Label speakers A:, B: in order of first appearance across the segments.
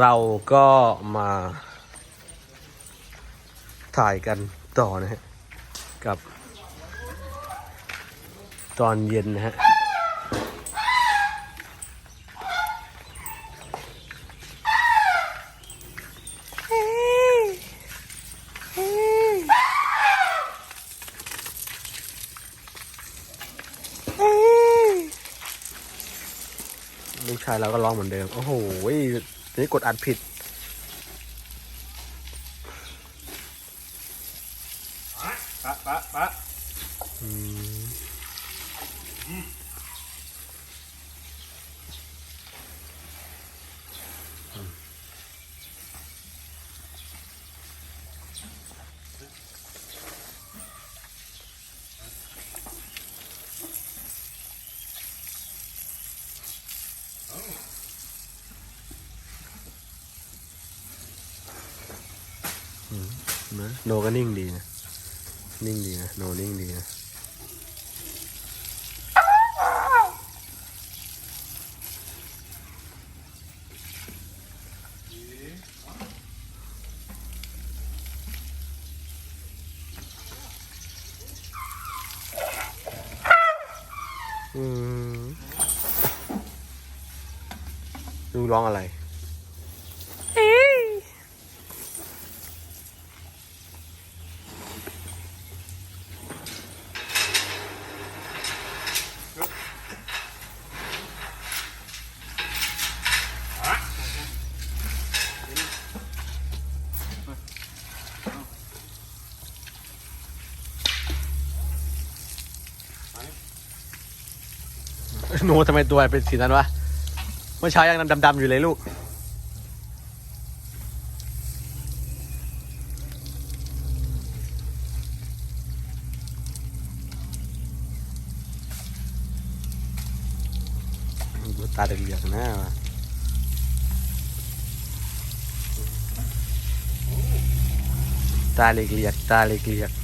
A: เราก็มาถ่ายกันต่อนะฮะ กับ ตอนเย็นนะฮะ ลูกชายเราก็ร้องเหมือนเดิม โอ้โห นี่กดอัดผิด นะโนก็นิ่งดีนะ นิ่งดีนะ โนนิ่งดีนะอืมดูร้องอะไร หนูทำไมตัวเป็นสีนั้นวะ เมื่อเช้ายังดำๆอยู่เลยลูก ตาเหลือกๆนะวะตาเลียกๆตาเลียกๆ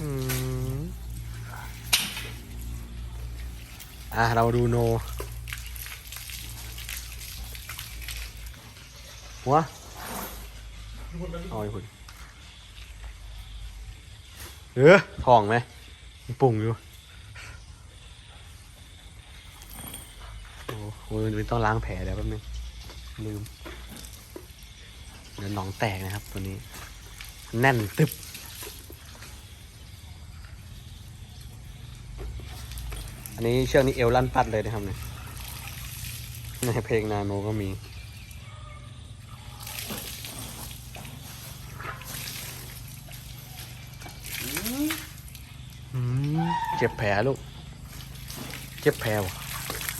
A: อืม อะเราดูโน หัวเอาไอ้คุณเออทองไหมปุ่งอยู่โอ้โหมันต้องล้างแผลเดี๋ยวแป๊บนึง ลืม เดี๋ยวหนองแตกนะครับตัวนี้ แน่นตึบ อันนี้เชือกนี้เอวลั่นปัดเลยนะครับเนี่ยในเพลงนาโนก็มีอืมเจ็บแผลลูก เจ็บแผลวะ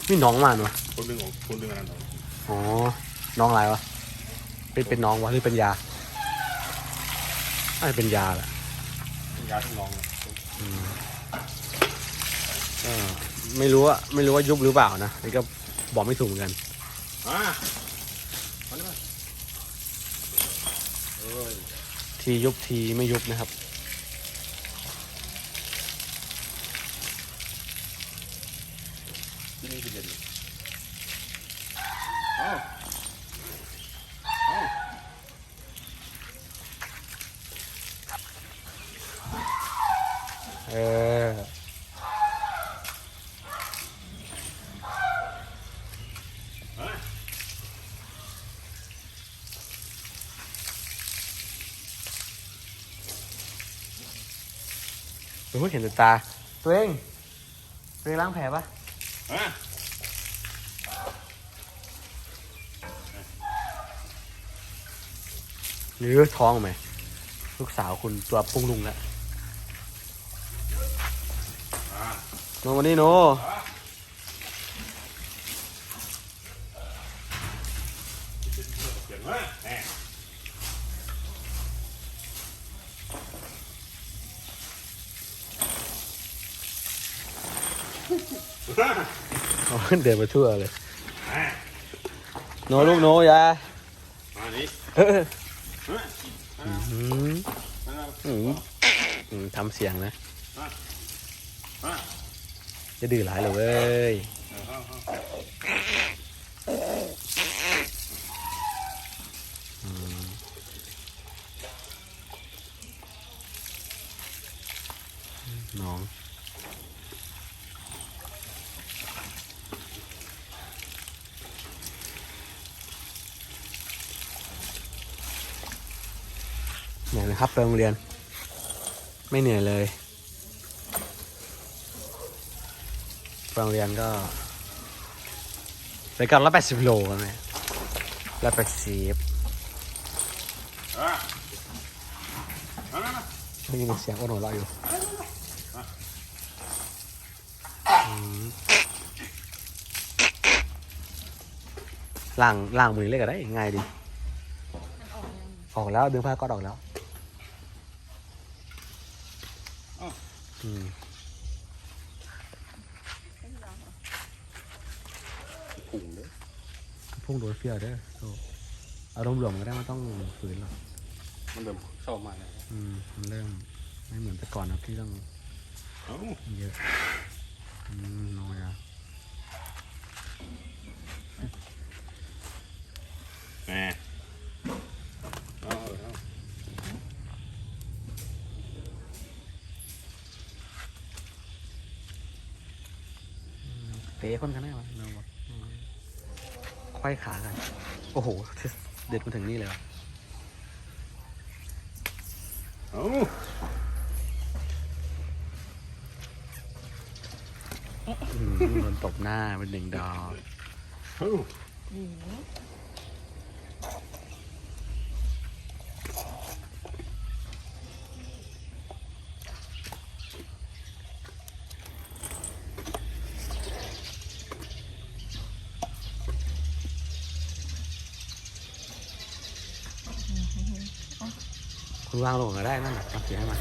A: มีน้องมานวะ
B: คนดึงออกคนดึงอันนั้นออก
A: อ๋อ น้องอะไรวะ เป็นเป็นน้องวะหรือเป็นยาน่าจะเป็นยาแหละ
B: ยาทั้งน้องเลย
A: เออ ไม่รู้ว่าไม่รู้ว่ายุบหรือเปล่านะนี่ก็บอกไม่ถูกเหมือนกัน
B: มามานี่มาเอ้ย
A: ทียุบทีไม่ยุบนะครับ
B: ที่นี่คือเย็นเลยเอ้าเอ้า
A: เออ ตัวเห็นแต่ตา ตัวเองตัวเองล้างแผลปะ
B: มา
A: หรือท้องไหมลูกสาวคุณตัวปุ้งลุงแล้ว
B: มา
A: โนมานี่โน
B: เปลี่ยนมาแหม
A: เอาเดินไปทั่วเลย
B: แม่
A: โนลูกโนอยา
B: มาดิ
A: เออ
B: เฮ้ย
A: อืม
B: มาแล้ว
A: อืมอืมทำเสียงนะ
B: มา
A: จะดื้อหลายเลยเว้ย
B: เอาเอาเอา
A: อืมน้อง เหนื่อยไหมครับไปโรงเรียน ไม่เหนื่อยเลยไปโรงเรียนก็ไปกันร้อยแปดสิบโลกันไหมร้อยแปดสิบ
B: มามามา
A: ได้ยินเสียงอ้นหัวเราะอยู่ล่างล่างมือเล็กก็ได้ง่ายดี
C: มันออกยัง
A: ออกแล้วดึงผ้าก็ออกแล้ว อืม
C: ไม่ร้องเหรอ
B: ผุ่งเลย
A: พุ่งโดนเฟี้ยวเด้อโซ่เอารวมๆก็ได้ไม่ต้องฝืนหรอก
B: มันเริ่มเข้ามาแล้ว
A: อืมมันเริ่มไม่เหมือนแต่ก่อนนะที่ต้อง
B: เอ้า
A: เยอะอืมน้อยอะ
B: แม่เอาเอาเอา
A: เตะคนกันได้ไหมเราบอกอืมควายขากัน โอ้โห เด็ดมาถึงนี่เลยวะ
B: เอา
A: อืมโดนตบหน้าเป็นหนึ่งดอก
B: เอ
A: วางลงก็ได้นั่นแหละเอาเสียให้มัน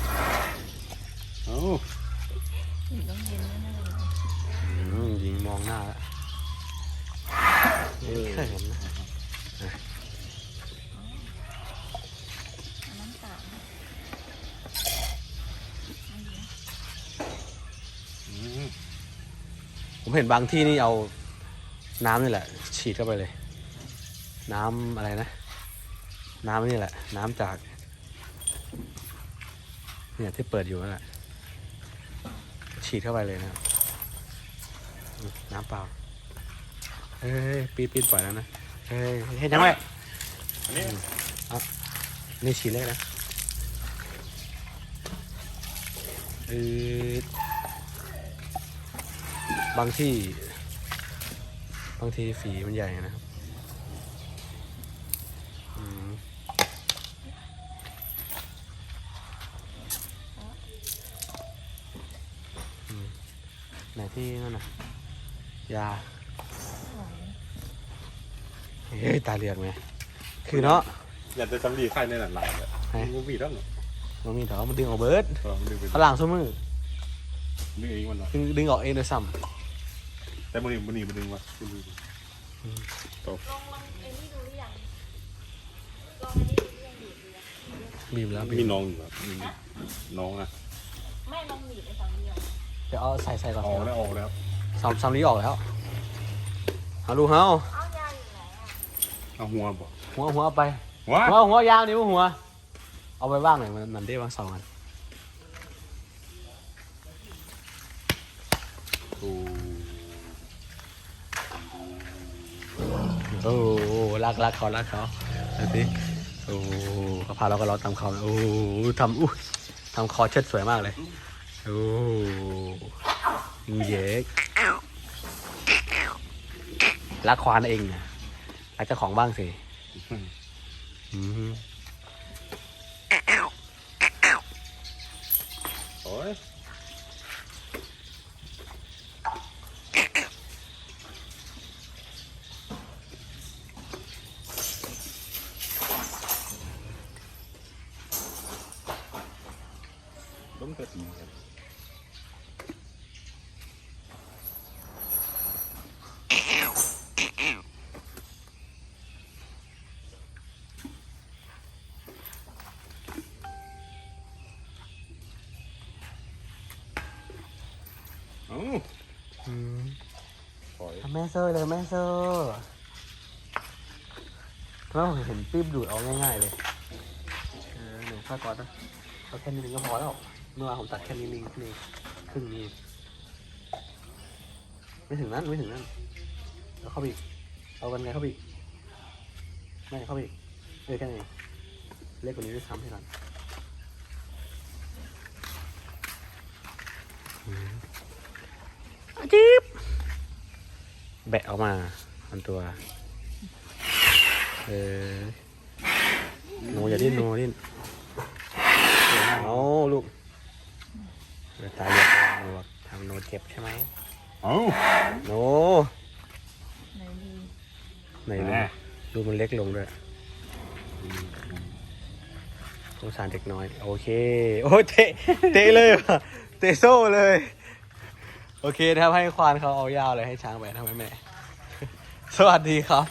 B: เอา
C: หนีต้องเย็นแน่ๆเลย
A: อืมยิงมองหน้าแล้วเขินนะ
C: เอาน้ำตาลเอาอยู่
B: อืม
A: ผมเห็นบางที่นี่เอาน้ำนี่แหละ ฉีดเข้าไปเลย น้ำอะไรนะ น้ำนี่แหละ น้ำจาก เนี่ยที่เปิดอยู่นั่นแหละฉีดเข้าไปเลยนะน้ำเปล่าเฮ้ยปีดปีดปล่อยแล้วนะเฮ้ยเห็นยังไง
B: อันนี้
A: นี่ฉีดเลยนะเออบางที่ บางทีฝีมันใหญ่นะครับ ไหนที่นั่นน่ะยา
C: หวาน
A: เฮ้ยตาเหลือกไหมคือเนาะ
B: อยากจะสำลีไข่ในหลังๆเลย
A: ไหน
B: มันมีแล้วเหรอ
A: มันมีแต่ว่ามันดึงออกเบิร์ด
B: ลองดึงไป
A: ฝรั่งซุ้มือ
B: ดึงเองมันเนาะ
A: ดึงดึงออกเองโดยซ้
B: แต่มันนี่มันนี่มันดึงมาดึงตบ
C: ลองลองไอ้นี่ดูหรือยังลองไอ้นี่ดูหรือยังดีดดูยังำ
A: บีบแล้วบี
B: มี
A: บ
B: น้องอยู่ครับมีน้องอะ
C: ไม่ลองหนีบไปฝั่งเดียว
A: เดี๋ยวเอาใส่ใส่ก่อน
B: ออกแล้วออกแล้ว
A: สามสามนี้ออกแล้วเอาดูเฮา
C: เอายาอยู่ไหนอะ
B: เอาหัวบอก
A: หัวหัวเอาไป
B: ว้า
A: หัวหัวยาวนี่หัว เอาไปว่างหน่อยมันมันได้วางสองอัน
B: โอ้
A: โอ้โหรักรักเขารักเขาดูสิโอ้โหเขาพาเราก็รอตามเขาโอ้โหทำอู้ทำคอเชิดสวยมากเลย โอ้โหเย้รักควานเองนะรักเจ้าของบ้างสิอืม
B: โอ้ยล้มกระตีครับ เอ้า
A: อืม
B: ถอย
A: ทำแม่เซอร์เลยแม่เซอร์ทำไมผมเห็นปี๊บดูดเอาง่ายๆเลยเออหนูผ้าก๊อตนะเอาแค่นี้นึงก็พอแล้วเมื่อวานผมตัดแค่นี้นึงนี่ครึ่งนี้ไม่ถึงนั้นไม่ถึงนั้นแล้วเข้าไปอีกเอากันไงเข้าไปอีกไม่เข้าไปอีกเออแค่นี้เล็กกว่านี้ด้วยซ้ำให้ก่อนจิ๊บ แบะออกมามันตัว เออโนอย่าดิ้นโนดิ้นเอาลูกเดี๋ยวตาเหลือกโนบอกทำโนเจ็บใช่ไหม
B: เอ้า
A: โน
C: ไหนดี
A: ไหน
B: แห
A: ดู
B: ม่
A: ดูมันเล็กลงด้วยสงสารเด็กน้อย โอเค โอ้เตะเตะเลยว่ะเตะโซ่เลย โอเคนะครับให้ควานเขาเอายาวเลยให้ช้างไปทำไมแม่ สวัสดีครับ